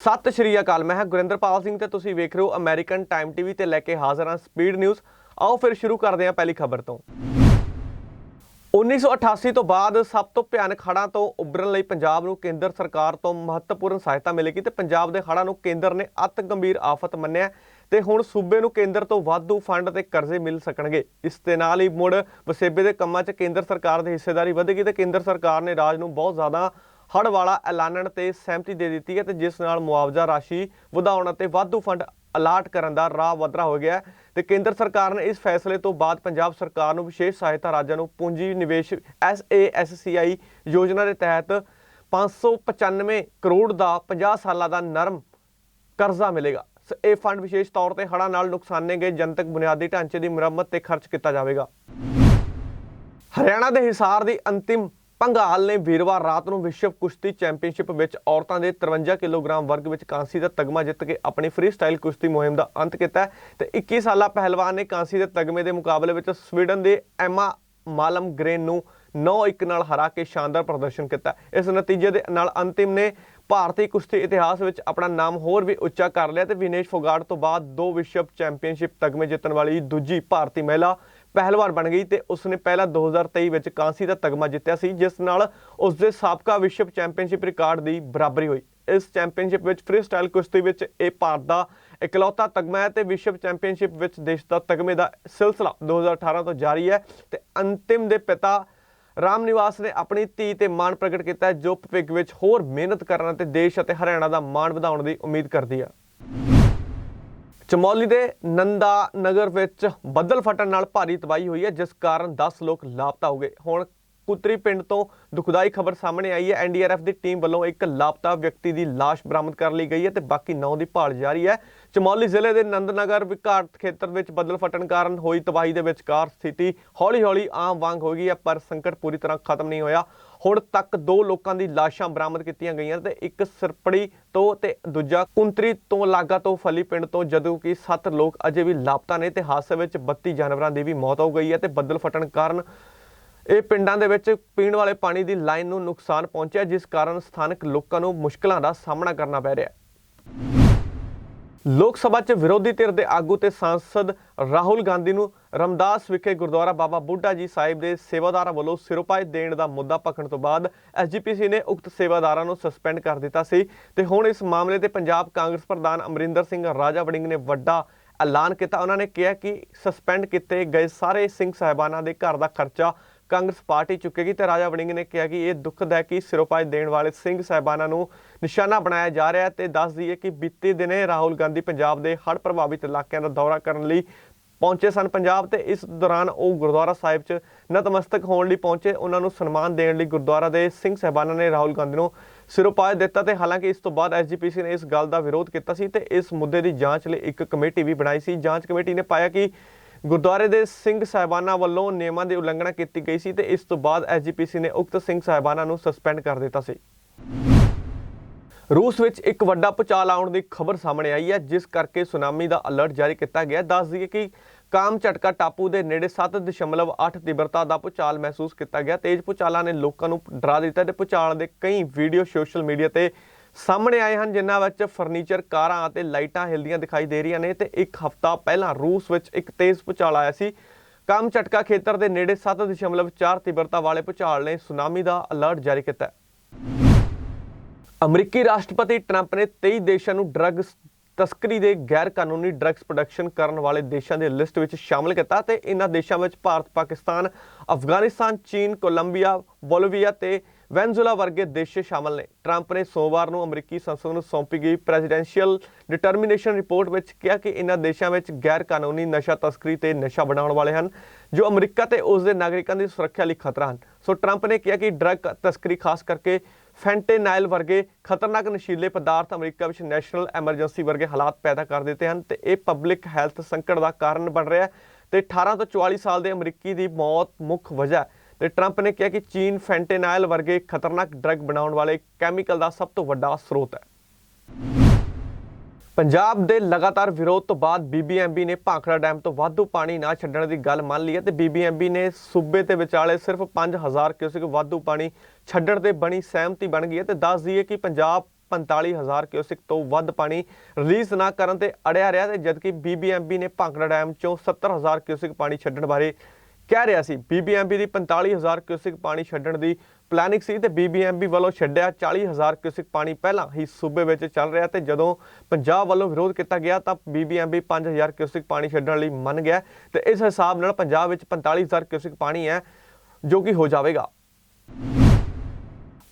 ਸਤਿ ਸ਼੍ਰੀ ਅਕਾਲ, ਮੈਂ ਹਾਂ ਗੁਰਿੰਦਰਪਾਲ ਸਿੰਘ ਤੇ ਤੁਸੀਂ ਵੇਖ ਰਹੇ ਹੋ ਅਮਰੀਕਨ ਟਾਈਮ ਟੀਵੀ ਤੇ ਲੈ ਕੇ ਹਾਜ਼ਰ ਹਾਂ ਸਪੀਡ ਨਿਊਜ਼ ਆਓ ਫਿਰ ਸ਼ੁਰੂ ਕਰਦੇ ਹਾਂ ਪਹਿਲੀ ਖਬਰ ਤੋਂ। 1988 ਤੋਂ ਬਾਅਦ ਸਭ ਤੋਂ ਭਿਆਨਕ ਹੜ੍ਹਾਂ ਤੋਂ ਉੱਭਰਨ ਲਈ ਪੰਜਾਬ ਨੂੰ ਕੇਂਦਰ ਸਰਕਾਰ ਤੋਂ ਮਹੱਤਵਪੂਰਨ ਸਹਾਇਤਾ ਮਿਲੇਗੀ ਤੇ ਪੰਜਾਬ ਦੇ ਹੜ੍ਹਾਂ ਨੂੰ ਕੇਂਦਰ ਨੇ ਅਤ ਗੰਭੀਰ ਆਫਤ ਮੰਨਿਆ ਤੇ ਹੁਣ ਸੂਬੇ ਨੂੰ ਕੇਂਦਰ ਤੋਂ ਵਾਧੂ ਫੰਡ ਤੇ ਕਰਜ਼ੇ ਮਿਲ ਸਕਣਗੇ। ਇਸ ਦੇ ਨਾਲ ਹੀ ਮੁੜ ਵਸੇਬੇ ਦੇ ਕੰਮਾਂ 'ਚ ਕੇਂਦਰ ਸਰਕਾਰ ਦੀ ਹਿੱਸੇਦਾਰੀ ਵਧੇਗੀ ਤੇ ਕੇਂਦਰ ਸਰਕਾਰ ਨੇ ਰਾਜ ਨੂੰ ਬਹੁਤ ਜ਼ਿਆਦਾ ਹੜ ਵਾਲਾ ਐਲਾਨਣ ਤੇ ਸਹਿਮਤੀ ਦੇ ਦਿੱਤੀ ਹੈ ਤੇ ਜਿਸ ਨਾਲ ਮੁਆਵਜ਼ਾ ਰਾਸ਼ੀ ਵਧਾਉਣ ਅਤੇ ਵਾਧੂ ਫੰਡ ਅਲਾਟ ਕਰਨ ਦਾ ਰਾਹ ਵਧਰਾ ਹੋ ਗਿਆ ਹੈ। ਤੇ ਕੇਂਦਰ ਸਰਕਾਰ ਨੇ ਇਸ ਫੈਸਲੇ ਤੋਂ ਬਾਅਦ ਪੰਜਾਬ ਸਰਕਾਰ ਨੂੰ ਵਿਸ਼ੇਸ਼ ਸਹਾਇਤਾ ਰਾਜਾਂ ਨੂੰ ਪੂੰਜੀ ਨਿਵੇਸ਼ SASCI ਯੋਜਨਾ ਦੇ ਤਹਿਤ 595 ਕਰੋੜ ਦਾ 50 ਸਾਲਾਂ ਦਾ ਨਰਮ ਕਰਜ਼ਾ ਮਿਲੇਗਾ। ਸ- ਇਹ ਫੰਡ ਵਿਸ਼ੇਸ਼ ਤੌਰ ਤੇ ਹੜ੍ਹਾਂ ਨਾਲ ਨੁਕਸਾਨੇ ਗਏ ਜਨਤਕ ਬੁਨਿਆਦੀ ਢਾਂਚੇ ਦੀ ਮੁਰੰਮਤ ਤੇ ਖਰਚ ਕੀਤਾ ਜਾਵੇਗਾ। ਹਰਿਆਣਾ ਦੇ ਹਿਸਾਰ ਦੀ ਅੰਤਿਮ ਪੰਘਾਲ ਨੇ ਵੀਰਵਾਰ ਰਾਤ ਨੂੰ ਵਿਸ਼ਵ ਕੁਸ਼ਤੀ ਚੈਂਪੀਅਨਸ਼ਿਪ ਵਿੱਚ ਔਰਤਾਂ ਦੇ 53 ਕਿਲੋਗ੍ਰਾਮ ਵਰਗ ਵਿੱਚ ਕਾਂਸੀ ਦਾ ਤਗਮਾ ਜਿੱਤ ਕੇ ਆਪਣੀ ਫ੍ਰੀ ਸਟਾਈਲ ਕੁਸ਼ਤੀ ਮੁਹਿੰਮ ਦਾ ਅੰਤ ਕੀਤਾ ਹੈ ਤੇ 21 ਸਾਲਾ ਪਹਿਲਵਾਨ ਨੇ ਕਾਂਸੀ ਦੇ ਤਗਮੇ ਦੇ ਮੁਕਾਬਲੇ ਵਿੱਚ ਸਵੀਡਨ ਦੇ ਐਮਾ ਮਾਲਮ ਗ੍ਰੇਨ ਨੂੰ 9-1 ਨਾਲ ਹਰਾ ਕੇ ਸ਼ਾਨਦਾਰ ਪ੍ਰਦਰਸ਼ਨ ਕੀਤਾ ਇਸ ਨਤੀਜੇ ਦੇ ਨਾਲ ਅੰਤਿਮ ਨੇ ਭਾਰਤੀ ਕੁਸ਼ਤੀ ਇਤਿਹਾਸ ਵਿੱਚ ਆਪਣਾ ਨਾਮ ਹੋਰ ਵੀ ਉੱਚਾ ਕਰ ਲਿਆ ਤੇ ਵਿਨੇਸ਼ ਫੋਗਾਟ ਤੋਂ ਬਾਅਦ ਦੋ ਵਿਸ਼ਵ ਚੈਂਪੀਅਨਸ਼ਿਪ ਤਗਮੇ ਜਿੱਤਣ ਵਾਲੀ ਦੂਜੀ ਭਾਰਤੀ ਮਹਿਲਾ ਪਹਿਲਵਾਨ ਬਣ ਗਈ ਤੇ ਉਸਨੇ ਪਹਿਲਾ 2023 ਵਿੱਚ ਕਾਂਸੀ ਦਾ ਤਗਮਾ ਜਿੱਤਿਆ ਸੀ, ਜਿਸ ਨਾਲ ਉਸਦੇ ਸਾਬਕਾ ਵਿਸ਼ਵ ਚੈਂਪੀਅਨਸ਼ਿਪ ਰਿਕਾਰਡ ਦੀ ਬਰਾਬਰੀ ਹੋਈ। ਇਸ ਚੈਂਪੀਅਨਸ਼ਿਪ ਵਿੱਚ ਫ੍ਰੀ ਸਟਾਈਲ ਕੁਸ਼ਤੀ ਵਿੱਚ ਇਹ ਭਾਰਤ ਦਾ ਇਕਲੌਤਾ ਤਗਮਾ ਹੈ ਤੇ ਵਿਸ਼ਵ ਚੈਂਪੀਅਨਸ਼ਿਪ ਵਿੱਚ ਦੇਸ਼ ਦਾ ਤਗਮੇ ਦਾ ਸਿਲਸਿਲਾ 2018 ਤੋਂ ਜਾਰੀ ਹੈ ਤੇ ਅੰਤਿਮ ਦੇ ਪਿਤਾ ਰਾਮ ਨਿਵਾਸ ਨੇ ਆਪਣੀ ਧੀ ਤੇ ਮਾਣ ਪ੍ਰਗਟ ਕੀਤਾ ਜੋ ਭਵਿੱਖ ਵਿੱਚ ਹੋਰ ਮਿਹਨਤ ਕਰਨ ਅਤੇ ਦੇਸ਼ ਅਤੇ ਹਰਿਆਣਾ ਦਾ ਮਾਣ ਵਧਾਉਣ ਦੀ ਉਮੀਦ ਕਰਦੀ ਹੈ। ਚਮੌਲੀ ਦੇ ਨੰਦਾ ਨਗਰ ਵਿੱਚ ਬੱਦਲ ਫਟਣ ਨਾਲ ਭਾਰੀ ਤਬਾਹੀ ਹੋਈ ਹੈ, ਜਿਸ ਕਾਰਨ 10 ਲੋਕ ਲਾਪਤਾ ਹੋ ਗਏ। ਹੁਣ ਕੁਤਰੀ ਪਿੰਡ ਤੋਂ ਦੁਖਦਾਈ ਖਬਰ ਸਾਹਮਣੇ ਆਈ ਹੈ। ਐਨਡੀਆਰਐਫ ਦੀ ਟੀਮ ਵੱਲੋਂ ਇੱਕ ਲਾਪਤਾ ਵਿਅਕਤੀ ਦੀ ਲਾਸ਼ ਬਰਾਮਦ ਕਰ ਲਈ ਗਈ ਹੈ ਤੇ ਬਾਕੀ 9 ਦੀ ਭਾਲ ਜਾਰੀ ਹੈ। ਚਮੌਲੀ ਜ਼ਿਲ੍ਹੇ ਦੇ ਨੰਦਨਗਰ ਵਿਕਾਰਤ ਖੇਤਰ ਵਿੱਚ ਬੱਦਲ ਫਟਣ ਕਾਰਨ ਹੋਈ ਤਬਾਹੀ ਦੇ ਵਿਚਕਾਰ ਸਥਿਤੀ ਹੌਲੀ-ਹੌਲੀ ਆਮ ਵਾਂਗ ਹੋ ਗਈ ਹੈ, ਪਰ ਸੰਕਟ ਪੂਰੀ ਤਰ੍ਹਾਂ ਖਤਮ ਨਹੀਂ ਹੋਇਆ। ਹੁਣ ਤੱਕ ਦੋ ਲੋਕਾਂ ਦੀ ਲਾਸ਼ਾਂ ਬਰਾਮਦ ਕੀਤੀਆਂ ਗਈਆਂ ਤੇ ਇੱਕ ਸਰਪੜੀ ਤੋਂ ਤੇ ਦੂਜਾ ਕੁੰਤਰੀ ਤੋਂ ਲਾਗਾ ਤੋਂ ਫਲੀ ਪਿੰਡ ਤੋਂ, ਜਦੋਂ ਕਿ 7 ਲੋਕ ਅਜੇ ਵੀ ਲਾਪਤਾ ਨੇ ਤੇ ਹਾਦਸੇ ਵਿੱਚ 32 ਜਾਨਵਰਾਂ ਦੀ ਵੀ ਮੌਤ ਹੋ ਗਈ ਹੈ ਤੇ ਬੱਦਲ ਫਟਣ ਕਾਰਨ ਇਹ ਪਿੰਡਾਂ ਦੇ ਵਿੱਚ ਪੀਣ ਵਾਲੇ ਪਾਣੀ ਦੀ ਲਾਈਨ ਨੂੰ ਨੁਕਸਾਨ ਪਹੁੰਚਿਆ, ਜਿਸ ਕਾਰਨ ਸਥਾਨਕ ਲੋਕਾਂ ਨੂੰ ਮੁਸ਼ਕਲਾਂ ਦਾ ਸਾਹਮਣਾ ਕਰਨਾ ਪੈ ਰਿਹਾ ਹੈ। ਲੋਕ ਸਭਾ 'ਚ ਵਿਰੋਧੀ ਧਿਰ ਦੇ ਆਗੂ ਤੇ ਸਾਂਸਦ ਰਾਹੁਲ ਗਾਂਧੀ ਨੂੰ ਰਮਦਾਸ ਵਿਖੇ ਗੁਰਦੁਆਰਾ ਬਾਬਾ ਬੁੱਢਾ ਜੀ ਸਾਹਿਬ ਦੇ ਸੇਵਾਦਾਰਾਂ ਵੱਲੋਂ ਸਿਰੋਪਾਏ ਦੇਣ ਦਾ ਮੁੱਦਾ ਪਕੜਨ ਤੋਂ ਬਾਅਦ ਐਸਜੀਪੀਸੀ ਨੇ ਉਕਤ ਸੇਵਾਦਾਰਾਂ ਨੂੰ ਸਸਪੈਂਡ ਕਰ ਦਿੱਤਾ ਸੀ ਤੇ ਹੁਣ ਇਸ ਮਾਮਲੇ ਤੇ ਪੰਜਾਬ ਕਾਂਗਰਸ ਪ੍ਰਧਾਨ ਅਮਰਿੰਦਰ ਸਿੰਘ ਰਾਜਾ ਵੜਿੰਗ ਨੇ ਵੱਡਾ ਐਲਾਨ ਕੀਤਾ। ਉਹਨਾਂ ਨੇ ਕਿਹਾ ਕਿ ਸਸਪੈਂਡ ਕੀਤੇ ਗਏ ਸਾਰੇ ਸਿੰਘ ਸਾਹਿਬਾਨਾਂ ਦੇ ਘਰ ਦਾ ਖਰਚਾ ਕਾਂਗਰਸ ਪਾਰਟੀ ਚੁੱਕੇਗੀ ਤੇ ਰਾਜਾ ਵੜਿੰਗ ਨੇ ਕਿਹਾ ਕਿ ਇਹ ਦੁੱਖਦ ਹੈ ਕਿ ਸਿਰੋਪਾਜ ਦੇਣ ਵਾਲੇ ਸਿੰਘ ਸਾਹਿਬਾਨਾਂ ਨੂੰ ਨਿਸ਼ਾਨਾ ਬਣਾਇਆ ਜਾ ਰਿਹਾ ਹੈ ਤੇ ਦੱਸ ਦਈਏ ਕਿ ਬੀਤੇ ਦਿਨੇ ਰਾਹੁਲ ਗਾਂਧੀ ਪੰਜਾਬ ਦੇ ਹੜ੍ਹ ਪ੍ਰਭਾਵਿਤ ਇਲਾਕਿਆਂ ਦਾ ਦੌਰਾ ਕਰਨ ਲਈ ਪਹੁੰਚੇ ਸਨ ਪੰਜਾਬ ਤੇ ਇਸ ਦੌਰਾਨ ਉਹ ਗੁਰਦੁਆਰਾ ਸਾਹਿਬ 'ਚ ਨਤਮਸਤਕ ਹੋਣ ਲਈ ਪਹੁੰਚੇ। ਉਹਨਾਂ ਨੂੰ ਸਨਮਾਨ ਦੇਣ ਲਈ ਗੁਰਦੁਆਰਾ ਦੇ ਸਿੰਘ ਸਾਹਿਬਾਨਾਂ ਨੇ ਰਾਹੁਲ ਗਾਂਧੀ ਨੂੰ ਸਿਰੋਪਾਜ ਦਿੱਤਾ ਤੇ ਹਾਲਾਂਕਿ ਇਸ ਤੋਂ ਬਾਅਦ ਐਸਜੀਪੀਸੀ ਨੇ ਇਸ ਗੱਲ ਦਾ ਵਿਰੋਧ ਕੀਤਾ ਸੀ ਤੇ ਇਸ ਮੁੱਦੇ ਦੀ ਜਾਂਚ ਲਈ ਇੱਕ ਕਮੇਟੀ ਵੀ ਬਣਾਈ ਸੀ। ਜਾਂਚ ਕਮੇਟੀ ਨੇ ਪਾਇਆ ਕਿ ਗੁਰਦੁਆਰੇ ਦੇ ਸਿੰਘ ਸਾਹਿਬਾਨਾਂ ਵੱਲੋਂ ਨਿਯਮਾਂ ਦੀ ਉਲੰਘਣਾ ਕੀਤੀ ਗਈ ਸੀ ਤੇ ਇਸ ਤੋਂ ਬਾਅਦ ਐਸਜੀਪੀਸੀ ਨੇ ਉਕਤ ਸਿੰਘ ਸਾਹਿਬਾਨਾਂ ਨੂੰ ਸਸਪੈਂਡ ਕਰ ਦਿੱਤਾ ਸੀ ਰੂਸ ਵਿੱਚ ਇੱਕ ਵੱਡਾ ਭੂਚਾਲ ਆਉਣ ਦੀ ਖਬਰ ਸਾਹਮਣੇ ਆਈ ਹੈ, ਜਿਸ ਕਰਕੇ ਸੁਨਾਮੀ ਦਾ ਅਲਰਟ ਜਾਰੀ ਕੀਤਾ ਗਿਆ ਹੈ। ਦੱਸ ਦਈਏ ਕਿ ਕਾਮ ਝਟਕਾ ਟਾਪੂ ਦੇ ਨੇੜੇ 7.8 ਤੀਬਰਤਾ ਦਾ ਭੂਚਾਲ ਮਹਿਸੂਸ ਕੀਤਾ ਗਿਆ ਤੇਜ਼ ਭੂਚਾਲਾਂ ਨੇ ਲੋਕਾਂ ਨੂੰ ਡਰਾ ਦਿੱਤਾ ਤੇ ਭੂਚਾਲ ਦੇ ਕਈ ਵੀਡੀਓ ਸੋਸ਼ਲ ਮੀਡੀਆ ਤੇ ਸਾਹਮਣੇ ਆਏ ਹਨ ਜਿਨ੍ਹਾਂ ਵਿੱਚ ਫਰਨੀਚਰ ਕਾਰਾਂ ਅਤੇ ਲਾਈਟਾਂ ਹਿਲਦੀਆਂ ਦਿਖਾਈ ਦੇ ਰਹੀਆਂ ਨੇ ਤੇ ਇੱਕ ਹਫ਼ਤਾ ਪਹਿਲਾਂ ਰੂਸ ਵਿੱਚ ਇੱਕ ਤੇਜ਼ ਭੂਚਾਲ ਆਇਆ ਸੀ। ਕਾਮ ਝਟਕਾ ਖੇਤਰ ਦੇ ਨੇੜੇ 7.4 ਤੀਬਰਤਾ ਵਾਲੇ ਭੂਚਾਲ ਨੇ ਸੁਨਾਮੀ ਦਾ ਅਲਰਟ ਜਾਰੀ ਕੀਤਾ ਅਮਰੀਕੀ ਰਾਸ਼ਟਰਪਤੀ ਟਰੰਪ ਨੇ 23 ਦੇਸ਼ਾਂ ਨੂੰ ਡਰੱਗਸ ਤਸਕਰੀ ਦੇ ਗੈਰ ਕਾਨੂੰਨੀ ਡਰੱਗਸ ਪ੍ਰੋਡਕਸ਼ਨ ਕਰਨ ਵਾਲੇ ਦੇਸ਼ਾਂ ਦੀ ਲਿਸਟ ਵਿੱਚ ਸ਼ਾਮਲ ਕੀਤਾ ਤੇ ਇਹਨਾਂ ਦੇਸ਼ਾਂ ਵਿੱਚ ਭਾਰਤ, ਪਾਕਿਸਤਾਨ, ਅਫਗਾਨਿਸਤਾਨ, ਚੀਨ, ਕੋਲੰਬੀਆ, ਬੋਲੀਵੀਆ ਤੇ ਵੈਨਜ਼ੂਲਾ ਵਰਗੇ ਦੇਸ਼ ਸ਼ਾਮਲ ਨੇ। ਟਰੰਪ ਨੇ ਸੋਮਵਾਰ ਨੂੰ ਅਮਰੀਕੀ ਸੰਸਦ ਨੂੰ ਸੌਂਪੀ ਗਈ ਪ੍ਰੈਜ਼ੀਡੈਂਸ਼ੀਅਲ ਡਿਟਰਮੀਨੇਸ਼ਨ ਰਿਪੋਰਟ ਵਿੱਚ ਕਿਹਾ ਕਿ ਇਹਨਾਂ ਦੇਸ਼ਾਂ ਵਿੱਚ ਗੈਰ ਕਾਨੂੰਨੀ ਨਸ਼ਾ ਤਸਕਰੀ ਤੇ ਨਸ਼ਾ ਬਣਾਉਣ ਵਾਲੇ ਹਨ, ਜੋ ਅਮਰੀਕਾ ਤੇ ਉਸ ਦੇ ਨਾਗਰਿਕਾਂ ਦੀ ਸੁਰੱਖਿਆ ਲਈ ਖਤਰਾ ਹਨ। ਸੋ ਟਰੰਪ ਨੇ ਕਿਹਾ ਕਿ ਡਰੱਗ ਤਸਕਰੀ ਖਾਸ ਕਰਕੇ ਫੈਂਟੇਨਾਈਲ ਵਰਗੇ ਖਤਰਨਾਕ ਨਸ਼ੀਲੇ ਪਦਾਰਥ ਅਮਰੀਕਾ ਵਿੱਚ ਨੈਸ਼ਨਲ ਐਮਰਜੈਂਸੀ ਵਰਗੇ ਹਾਲਾਤ ਪੈਦਾ ਕਰ ਦਿੱਤੇ ਹਨ ਤੇ ਇਹ ਪਬਲਿਕ ਹੈਲਥ ਸੰਕਟ ਦਾ ਕਾਰਨ ਬਣ ਰਿਹਾ ਹੈ ਤੇ 18 ਤੋਂ 44 ਸਾਲ ਦੇ ਅਮਰੀਕੀ ਦੀ ਮੌਤ ਮੁੱਖ ਵਜ੍ਹਾ ਹੈ ਤੇ ਟਰੰਪ ਨੇ ਕਿਹਾ ਕਿ ਚੀਨ ਫੈਂਟੇਨਾਈਲ ਵਰਗੇ ਖਤਰਨਾਕ ਡਰੱਗ ਬਣਾਉਣ ਵਾਲੇ ਕੈਮੀਕਲ ਦਾ ਸਭ ਤੋਂ ਵੱਡਾ ਸਰੋਤ ਹੈ। ਪੰਜਾਬ ਦੇ ਲਗਾਤਾਰ ਵਿਰੋਧ ਤੋਂ ਬਾਅਦ ਬੀਬੀਐਮਬੀ ਨੇ ਭਾਖੜਾ ਡੈਮ ਤੋਂ ਵਾਧੂ ਪਾਣੀ ਨਾ ਛੱਡਣ ਦੀ ਗੱਲ ਮੰਨ ਲਈ ਹੈ ਤੇ ਬੀਬੀਐਮਬੀ ਨੇ ਸੂਬੇ ਤੇ ਵਿਚਾਲੇ ਸਿਰਫ 5000 ਕਿਊਸਿਕ ਵਾਧੂ ਪਾਣੀ ਛੱਡਣ ਤੇ ਬਣੀ ਸਹਿਮਤੀ ਬਣ ਗਈ ਹੈ ਤੇ ਦੱਸ ਦਈਏ ਕਿ ਪੰਜਾਬ 45000 ਕਿਊਸਿਕ ਤੋਂ ਵੱਧ ਪਾਣੀ ਰਿਲੀਜ਼ ਨਾ ਕਰਨ ਤੇ ਅੜਿਆ ਰਿਹਾ ਤੇ ਜਦਕਿ ਬੀਬੀਐਮਬੀ ਨੇ ਭਾਖੜਾ ਡੈਮ ਚੋਂ 70000 ਕਿਊਸਿਕ ਪਾਣੀ ਛੱਡਣ ਬਾਰੇ ਕਹਿ ਰਿਹਾ ਸੀ ਬੀਬੀਐਮਬੀ ਦੀ 45000 ਕਿਊਸਿਕ ਪਾਣੀ ਛੱਡਣ ਦੀ ਪਲੈਨਿੰਗ ਸੀ ਤੇ ਬੀਬੀਐਮਬੀ ਵੱਲੋਂ ਛੱਡਿਆ 40000 ਕਿਊਸਿਕ ਪਾਣੀ ਪਹਿਲਾਂ ਹੀ ਸੂਬੇ ਵਿੱਚ ਚੱਲ ਰਿਹਾ ਤੇ ਜਦੋਂ ਪੰਜਾਬ ਵੱਲੋਂ ਵਿਰੋਧ ਕੀਤਾ ਗਿਆ ਤਾਂ ਬੀਬੀਐਮਬੀ 5000 ਕਿਊਸਿਕ ਪਾਣੀ ਛੱਡਣ ਲਈ ਮੰਨ ਗਿਆ ਤੇ ਇਸ ਹਿਸਾਬ ਨਾਲ ਪੰਜਾਬ ਵਿੱਚ 45000 ਕਿਊਸਿਕ ਪਾਣੀ ਹੈ ਜੋ ਕਿ ਹੋ ਜਾਵੇਗਾ।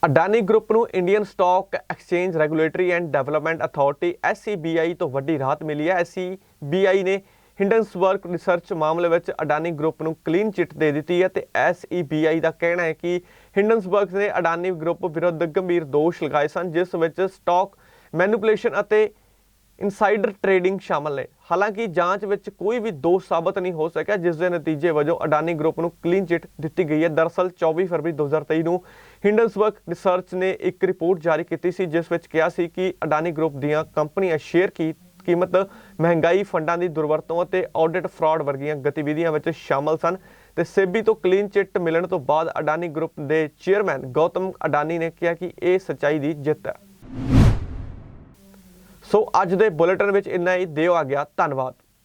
ਅਡਾਨੀ ਗਰੁੱਪ ਨੂੰ Indian stock exchange regulatory and development authority SCBI ਤੋਂ ਵੱਡੀ ਰਾਹਤ ਮਿਲੀ ਹੈ। SCBI ਨੇ ਹਿੰਡਨਸਬਰਗ ਰਿਸਰਚ ਮਾਮਲੇ ਵਿੱਚ ਅਡਾਨੀ ਗਰੁੱਪ ਨੂੰ ਕਲੀਨ ਚਿੱਟ ਦੇ ਦਿੱਤੀ ਹੈ ਤੇ SEBI ਦਾ ਕਹਿਣਾ ਹੈ ਕਿ ਹਿੰਡਨਸਬਰਗ ਨੇ ਅਡਾਨੀ ਗਰੁੱਪ ਵਿਰੁੱਧ ਗੰਭੀਰ ਦੋਸ਼ ਲਗਾਏ ਸਨ, ਜਿਸ ਵਿੱਚ ਸਟਾਕ ਮੈਨੂਪੂਲੇਸ਼ਨ ਅਤੇ ਇਨਸਾਈਡਰ ਟ੍ਰੇਡਿੰਗ ਸ਼ਾਮਲ ਨੇ। ਹਾਲਾਂਕਿ ਜਾਂਚ ਵਿੱਚ ਕੋਈ ਵੀ ਦੋਸ਼ ਸਾਬਤ ਨਹੀਂ ਹੋ ਸਕਿਆ, ਜਿਸ ਦੇ ਨਤੀਜੇ ਵਜੋਂ ਅਡਾਨੀ ਗਰੁੱਪ ਨੂੰ ਕਲੀਨ ਚਿੱਟ ਦਿੱਤੀ ਗਈ ਹੈ। ਦਰਅਸਲ 24 ਫਰਵਰੀ 2023 ਨੂੰ ਹਿੰਡਨਸਬਰਗ ਰਿਸਰਚ ਨੇ ਇੱਕ ਰਿਪੋਰਟ ਜਾਰੀ ਕੀਤੀ ਸੀ, ਜਿਸ ਵਿੱਚ ਕਿਹਾ ਸੀ ਕਿ ਅਡਾਨੀ ਗਰੁੱਪ ਦੀਆਂ ਕੰਪਨੀਆਂ ਸ਼ੇਅਰ ਕੀ ਕੀਮਤ ਮਹਿੰਗਾਈ ਫੰਡਾਂ ਦੀ ਦੁਰਵਰਤੋਂ ਅਤੇ ਆਡਿਟ ਫਰਾਡ ਵਰਗੀਆਂ ਗਤੀਵਿਧੀਆਂ ਵਿੱਚ ਸ਼ਾਮਲ ਸਨ ਤੇ ਸੇਬੀ ਤੋਂ ਕਲੀਨ ਚਿੱਟ ਮਿਲਣ ਤੋਂ ਬਾਅਦ ਅਡਾਨੀ ਗਰੁੱਪ ਦੇ ਚੇਅਰਮੈਨ ਗੌਤਮ ਅਡਾਨੀ ਨੇ ਕਿਹਾ ਕਿ ਇਹ ਸੱਚਾਈ ਦੀ ਜਿੱਤ ਹੈ। ਸੋ ਅੱਜ ਦੇ ਬੁਲੇਟਿਨ ਵਿੱਚ ਇੰਨਾ ਹੀ। ਦਿਓ ਆ ਗਿਆ ਧੰਨਵਾਦ।